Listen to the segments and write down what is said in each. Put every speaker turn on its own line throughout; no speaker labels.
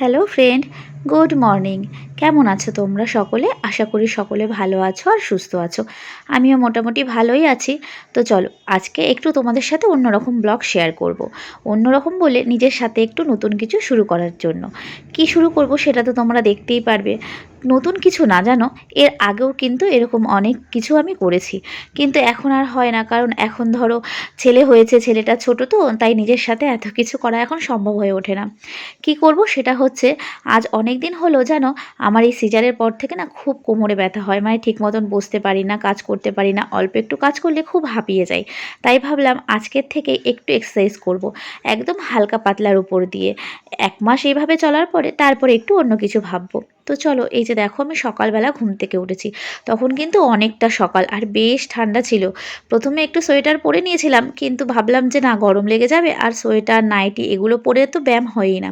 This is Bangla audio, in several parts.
Hello friend, good morning. কেমন আছো তোমরা সকলে? আশা করি সকলে ভালো আছো আর সুস্থ আছো। আমিও মোটামুটি ভালোই আছি। তো চলো, আজকে একটু তোমাদের সাথে অন্যরকম ব্লগ শেয়ার করব। অন্যরকম বলে নিজের সাথে একটু নতুন কিছু শুরু করার জন্য। কি শুরু করব সেটা তো তোমরা দেখতেই পারবে। নতুন কিছু না জানো, এর আগেও কিন্তু এরকম অনেক কিছু আমি করেছি। কিন্তু এখন আর হয় না, কারণ এখন ধরো ছেলে হয়েছে, ছেলেটা ছোট তো, তাই নিজের সাথে এত কিছু করা এখন সম্ভব হয়ে ওঠে না। কি করব, সেটা হচ্ছে আজ অনেক দিন হলো জানো, আমার এই সিজারের পর থেকে না খুব কোমরে ব্যথা হয় মানে ঠিক মতন বসতে পারি না, কাজ করতে পারি না, অল্প একটু কাজ করলে খুব হাঁপিয়ে যাই। তাই ভাবলাম আজকের থেকে একটু এক্সারসাইজ করব। একদম হালকা পাতলার উপর দিয়ে। এক মাস এইভাবে চলার পরে তারপরে একটু অন্য কিছু ভাববো। তো চলো, এই যে দেখো আমি সকালবেলা ঘুম থেকে উঠেছি। তখন কিন্তু অনেকটা সকাল আর বেশ ঠান্ডা ছিল। প্রথমে একটু সোয়েটার পরে নিয়েছিলাম, কিন্তু ভাবলাম যে না, গরম লেগে যাবে আর সোয়েটার, নাইটি এগুলো পরে তো ব্যায়াম হয়ই না।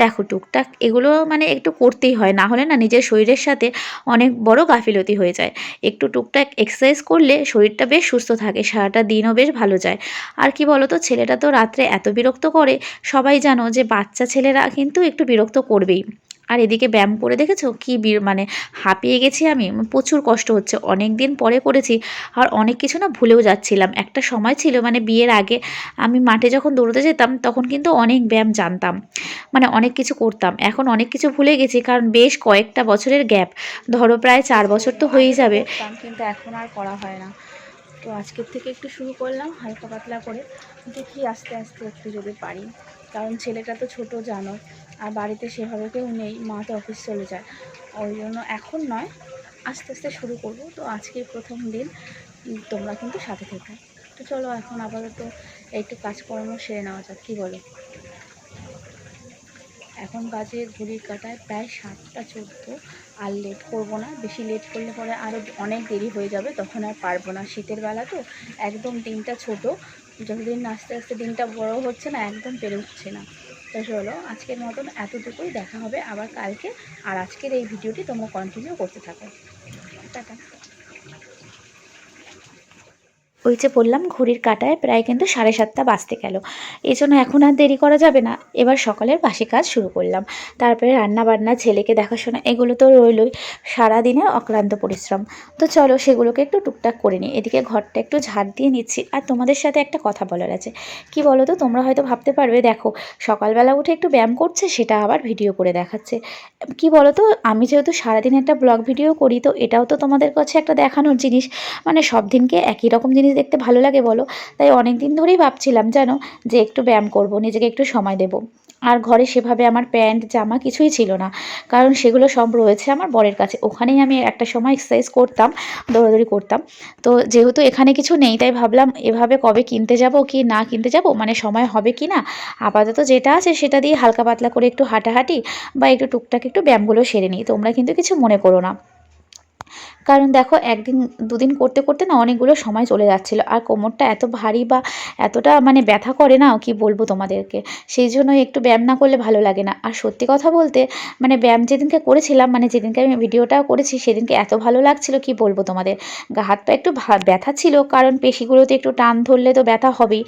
দেখো, টুকটাক এগুলো মানে একটু করতেই হয়, না হলে না নিজের শরীরের সাথে অনেক বড় গাফিলতি হয়ে যায়। একটু টুকটাক এক্সারসাইজ করলে শরীরটা বেশ সুস্থ থাকে, সারাটা দিনও বেশ ভালো যায়। আর কি বলো তো ছেলেটা তো রাত্রে এত বিরক্ত করে, সবাই জানো যে বাচ্চা ছেলেরা কিন্তু একটু বিরক্ত করবেই। আর এদিকে ব্যায়াম করে দেখেছ? কি মানে হাঁপিয়ে গেছি আমি, প্রচুর কষ্ট হচ্ছে। অনেক দিন পরে করেছি আর অনেক কিছু না ভুলেও যাচ্ছিলাম। একটা সময় ছিল মানে বিয়ের আগে আমি মাঠে যখন দৌড়তে যেতাম, তখন কিন্তু অনেক ব্যায়াম জানতাম। মানে অনেক কিছু করতাম। এখন অনেক কিছু ভুলে গেছি, কারণ বেশ কয়েকটা বছরের গ্যাপ। ধরো প্রায় চার বছর তো হয়েই যাবে। কিন্তু এখন আর করা হয় না। তো আজকের থেকে একটু শুরু করলাম, হালকা পাতলা করে। দেখি আস্তে আস্তে একটু যদি পারি। কারণ ছেলেটা তো ছোট, জানো। আর বাড়িতে সেভাবে কেউ নেই, মা তো অফিস চলে যায়। ওই জন্য এখন নয়, আস্তে আস্তে শুরু করব। তো আজকে প্রথম দিন তোমরা কিন্তু সাথে থেকে। তো চলো এখন আপাতত একটু কাজকর্ম সেরে নেওয়া যাক, কী বলো? এখন বাজে ঘড়ির কাটায় প্রায় সাতটা চোদ্দ, আর লেট করব না। বেশি লেট করলে পরে আরও অনেক দেরি হয়ে যাবে, তখন আর পারব না। শীতের বেলা তো একদম দিনটা ছোট, যতদিন আস্তে আস্তে দিনটা বড় হচ্ছে না, একদম পেরে উঠছে না। তো চলো, আজকের মতন এতটুকুই। দেখা হবে আবার কালকে। আর আজকের এই ভিডিওটি তোমরা কন্টিনিউ করতে থাকো। টাটা। ওই যে বললাম, ঘড়ির কাটায় প্রায় কিন্তু সাড়ে সাতটা বাজতে গেল। এই জন্য এখন আর দেরি করা যাবে না। এবার সকালের বাসি কাজ শুরু করলাম। তারপরে রান্না বান্না ছেলেকে দেখাশোনা, এগুলো তো রইলই। সারাদিনের অক্লান্ত পরিশ্রম। তো চলো সেগুলোকে একটু টুকটাক করে নিই। এদিকে ঘরটা একটু ঝাড় দিয়ে নিচ্ছি। আর তোমাদের সাথে একটা কথা বলার আছে। কি বলো তো, তোমরা হয়তো ভাবতে পারবে, দেখো, সকালবেলা উঠে একটু ব্যায়াম করছে, সেটা আবার ভিডিও করে দেখাচ্ছে। কি বলো তো, আমি যেহেতু সারাদিন একটা ব্লগ ভিডিও করি, তো এটাও তো তোমাদের কাছে একটা দেখানোর জিনিস। মানে সব দিনকে একই রকম জিনিস দেখতে ভালো লাগে বলো, তাই অনেক দিন ধরেই ভাবছিলাম জানো যে একটু ব্যায়াম করব, নিজেকে একটু সময় দেব। আর ঘরে সেভাবে আমার প্যান্ট, জামা কিছুই ছিল না, কারণ সেগুলো সব রয়েছে আমার বরের কাছে। ওখানেই আমি একটা সময় এক্সারসাইজ করতাম, দৌড়াদৌড়ি করতাম। তো যেহেতু এখানে কিছু নেই, তাই ভাবলাম এভাবে কবে কিনতে যাব কি না কিনতে যাব মানে সময় হবে কি না? আপাতত যেটা আছে সেটা দিয়ে হালকা পাতলা করে একটু হাঁটাহাঁটি বা একটু টুকটাক একটু ব্যায়ামগুলো সেরে নিই। তোমরা কিন্তু কিছু মনে করো না। কারণ দেখো একদিন, দুদিন করতে করতে না অনেকগুলো সময় চলে যাচ্ছিল। আর কোমরটা এত ভারী বা এতটা মানে ব্যথা করে না, কি বলব তোমাদেরকে? সেই জন্যই একটু ব্যায়াম না করলে ভালো লাগে না। আর সত্যি কথা বলতে মানে ব্যায়াম যেদিনকে করেছিলাম মানে যেদিনকে আমি ভিডিওটা করেছি, সেদিনকে এত ভালো লাগছিল, কি বলব তোমাদের? গা, হাত পা একটু ব্যথা ছিল, কারণ পেশিগুলোতে একটু টান ধরলে তো ব্যথা হবেই।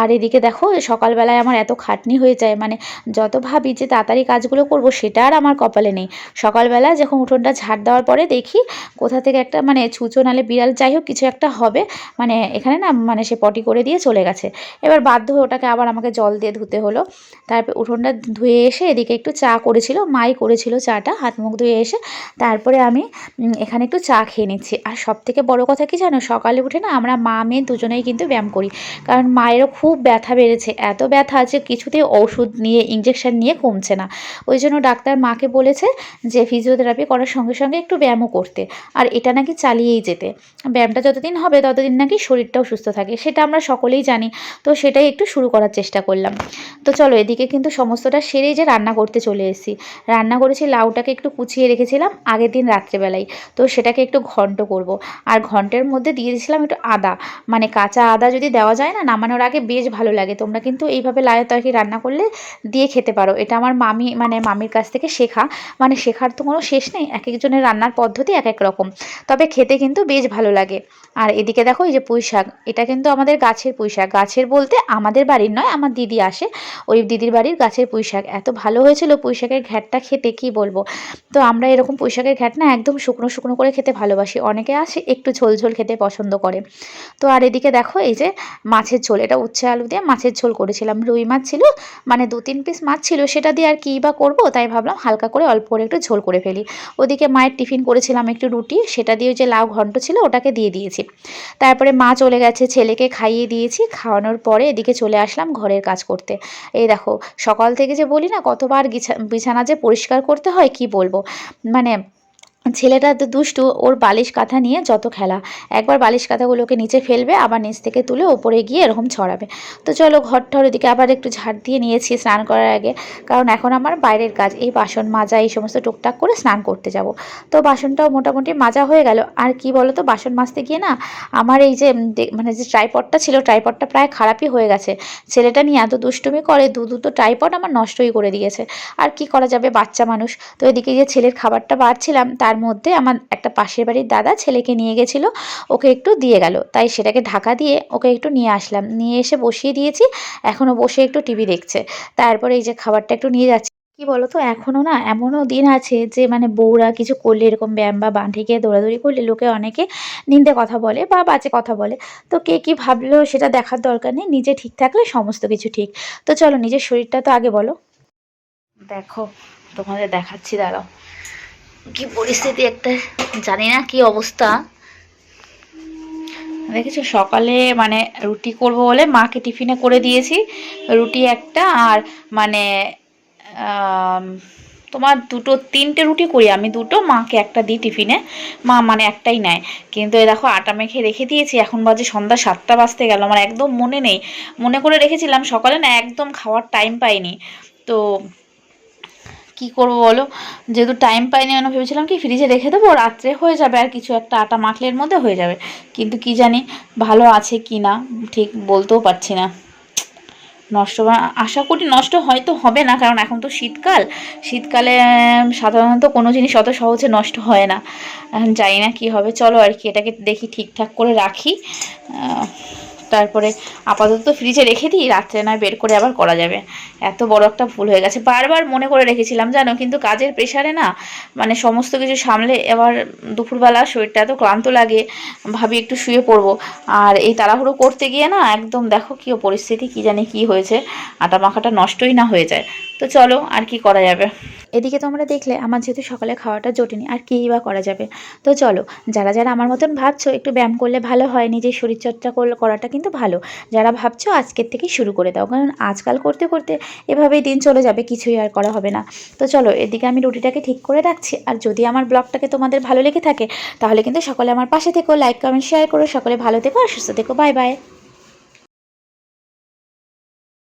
আর এদিকে দেখো, সকালবেলায় আমার এত খাটনি হয়ে যায় মানে যত ভাবি যে তাড়াতাড়ি কাজগুলো করব, সেটা আর আমার কপালে নেই। সকালবেলা যখন উঠোনটা ঝাড় দেওয়ার পরে দেখি কোথা থেকে একটা মানে ছুঁচো নালে বিড়াল, যাই হোক কিছু একটা হবে। মানে এখানে না মানে সে পটি করে দিয়ে চলে গেছে। এবার বাধ্য হয়ে ওটাকে আবার আমাকে জল দিয়ে ধুতে হলো। তারপর উঠোনটা ধুয়ে এসে এদিকে একটু চা করেছিল, মাই করেছিল চাটা, হাত মুখ ধুয়ে এসে তারপরে আমি এখানে একটু চা খেয়ে নিচ্ছি। আর সব থেকে বড়ো কথা কি জানো? সকালে উঠে না আমরা মা, মেয়ে দুজনেই কিন্তু ব্যায়াম করি। কারণ মায়েরও খুব ব্যথা বেড়েছে। এত ব্যথা আছে কিছুতে ওষুধ নিয়ে ইঞ্জেকশন নিয়ে কমছে না। ওই জন্য ডাক্তার মাকে বলেছে যে ফিজিওথেরাপি করার সঙ্গে সঙ্গে একটু ব্যায়ামও করতে। আর এটা নাকি চালিয়েই যেতে। ব্যায়ামটা যতদিন হবে, ততদিন নাকি শরীরটাও সুস্থ থাকে। সেটা আমরা সকলেই জানি। তো সেটাই একটু শুরু করার চেষ্টা করলাম। তো চলো, এদিকে কিন্তু সমস্তটা সেরেই যে রান্না করতে চলে এসেছি। রান্না করেছি, লাউটাকে একটু কুচিয়ে রেখেছিলাম আগের দিন রাত্রেবেলায়। তো সেটাকে একটু ঘন্ট করব। আর ঘন্টের মধ্যে দিয়ে দিয়েছিলাম একটু আদা। মানে কাঁচা আদা যদি দেওয়া যায় না, নামানোর আগে বেশ ভালো লাগে। তোমরা কিন্তু এইভাবে লায়ের তরকারি রান্না করলে দিয়ে খেতে পারো। এটা আমার মামি মানে মামির কাছ থেকে শেখা। মানে শেখার তো কোনো শেষ নেই। এক একজনের রান্নার পদ্ধতি এক এক রকম। তবে খেতে কিন্তু বেশ ভালো লাগে। আর এদিকে দেখো, এই যে পুঁই শাক, এটা কিন্তু আমাদের গাছের পুঁই শাক। গাছের বলতে আমাদের বাড়ির নয়, আমার দিদি আসে। ওই দিদির বাড়ির গাছের পুঁই শাক। এত ভালো হয়েছিল পুঁই শাকের ঘ্যাটটা খেতে, কি বলব? তো আমরা এরকম পুঁই শাকের ঘ্যাট না একদম শুকনো শুকনো করে খেতে ভালোবাসি। অনেকে আসে একটু ঝোল ঝোল খেতে পছন্দ করে। তো আর এদিকে দেখো, এই যে মাছের ঝোল, এটা উচ্ছে আলু দিয়ে মাছের ঝোল করেছিলাম। রুই মাছ ছিল মানে দু তিন পিস মাছ ছিল, সেটা দিয়ে আর কী বা করব? তাই ভাবলাম হালকা করে অল্প করে একটু ঝোল করে ফেলি। ওদিকে মায়ের টিফিন করেছিলাম একটু রুটি, সেটা দিয়ে যে লাউ ঘন্ট ছিল ওটাকে দিয়ে দিয়েছি। তারপরে মা চলে গেছে, ছেলেকে খাইয়ে দিয়েছি, খাওয়ানোর পরে এদিকে চলে আসলাম ঘরের কাজ করতে। এই দেখো, সকাল থেকে যে বলি না, কতবার বিছানা যে পরিষ্কার করতে হয়, কি বলব? মানে ছেলেটা তো দুষ্টু, ওর বালিশ কাঁথা নিয়ে যত খেলা। একবার বালিশ কাঁথাগুলোকে নিচে ফেলবে, আবার নিচ থেকে তুলে ওপরে গিয়ে এরকম ছড়াবে। তো চলো ঘর ঠর ওদিকে আবার একটু ঝাড় দিয়ে নিয়েছি স্নান করার আগে। কারণ এখন আমার বাইরের কাজ, এই বাসন মাজা, এই সমস্ত টুকটাক করে স্নান করতে যাব। তো বাসনটাও মোটামুটি মাজা হয়ে গেল। আর কি বলো তো বাসন মাজতে গিয়ে না, আমার এই যে মানে যে ট্রাইপডটা ছিল, ট্রাইপডটা প্রায় খারাপই হয়ে গেছে। ছেলেটা নিয়ে এত দুষ্টুমি করে, দু দুটো ট্রাইপড আমার নষ্টই করে দিয়েছে। আর কি করা যাবে, বাচ্চা মানুষ। তো এদিকে যে ছেলের খাবারটা বাড়ছিলাম, তার মধ্যে আমার একটা পাশের বাড়ির দাদা ছেলেকে নিয়ে গেছিল, ওকে একটু দিয়ে গেল। তাই সেটাকে ঢাকা দিয়ে ওকে একটু নিয়ে আসলাম। নিয়ে এসে বসিয়ে দিয়েছি এখনও বসে একটু টিভি দেখছে। তারপরে এই যে খাবারটা একটু নিয়ে যাচ্ছি। কি বলো তো এখনও না এমনও দিন আছে যে মানে বউরা কিছু করলে এরকম ব্যায়াম বা বাঁধে গিয়ে দৌড়াদৌড়ি করলে লোকে অনেকে নিন্দে কথা বলে বা বাজে কথা বলে। তো কে কি ভাবলো সেটা দেখার দরকার নেই, নিজে ঠিক থাকলে সমস্ত কিছু ঠিক। তো চলো, নিজের শরীরটা তো আগে বলো। দেখো, তোমাদের দেখাচ্ছি, দাঁড়াও। কি পরিস্থিতি একটা জানি না কি অবস্থা। দেখেছ, সকালে মানে রুটি করব বলে মাকে টিফিনে করে দিয়েছি। রুটি একটা আর মানে তোমার দুটো, তিনটে রুটি করি আমি, দুটো মাকে একটা দিই টিফিনে মা মানে একটাই নেয়। কিন্তু এই দেখো, আটা মেখে রেখে দিয়েছি, এখন বাজে সন্ধ্যা সাতটা বাজতে গেল, আমার একদম মনে নেই। মনে করে রেখেছিলাম, সকালে না একদম খাওয়ার টাইম পাইনি। তো কি করব বলো? যেহেতু টাইম পাইনি, আমি ভেবেছিলাম কি ফ্রিজে রেখে দেবো, রাত্রে হয়ে যাবে আর কিছু একটা আটা মাখলে এর মধ্যে হয়ে যাবে। কিন্তু কি জানি ভালো আছে কি না, ঠিক বলতেও পারছি না। নষ্ট আশা করি নষ্ট হয়তো হবে না, কারণ এখন তো শীতকাল। শীতকালে সাধারণত কোনো জিনিস অত সহজে নষ্ট হয় না। এখন জানি না কি হবে, চলো আর কি, এটাকে দেখি ঠিকঠাক করে রাখি। তারপরে আপাতত ফ্রিজে রেখে দিই, রাত্রে নয় বের করে আবার করা যাবে। এত বড় একটা ভুল হয়ে গেছে। বারবার মনে করে রেখেছিলাম, জানো, কিন্তু কাজের প্রেশারে না মানে সমস্ত কিছু সামলে এবার দুপুরবেলা শরীরটা এত ক্লান্ত লাগে, ভাবি একটু শুয়ে পড়ব। আর এই তাড়াহুড়ো করতে গিয়ে না, একদম দেখো কী পরিস্থিতি, কী জানি কী হয়েছে, আটা মাখাটা নষ্টই না হয়ে যায়। তো চলো, আর কি করা যাবে? এদিকে তোমরা দেখলে আমার যেহেতু সকালে খাওয়াটা জোটেনি আর কী বা করা যাবে? তো চলো, যারা যারা আমার মতন ভাবছ একটু ব্যায়াম করলে ভালো হয়, নিজের শরীরচর্চা করলে করাটা কিন্তু ভালো। যারা ভাবছ আজকের থেকেই শুরু করে দাও, কারণ আজকাল করতে করতে এভাবেই দিন চলে যাবে, কিছুই আর করা হবে না। তো চলো, এদিকে আমি রুটিটাকে ঠিক করে রাখছি, আর যদি আমার ব্লগটাকে তোমাদের ভালো লেগে থাকে, তাহলে কিন্তু সকলে আমার পাশে থেকো, লাইক, কমেন্ট, শেয়ার করো, সকলে ভালো থেকো, আর সুস্থ থেকো, বাই বাই।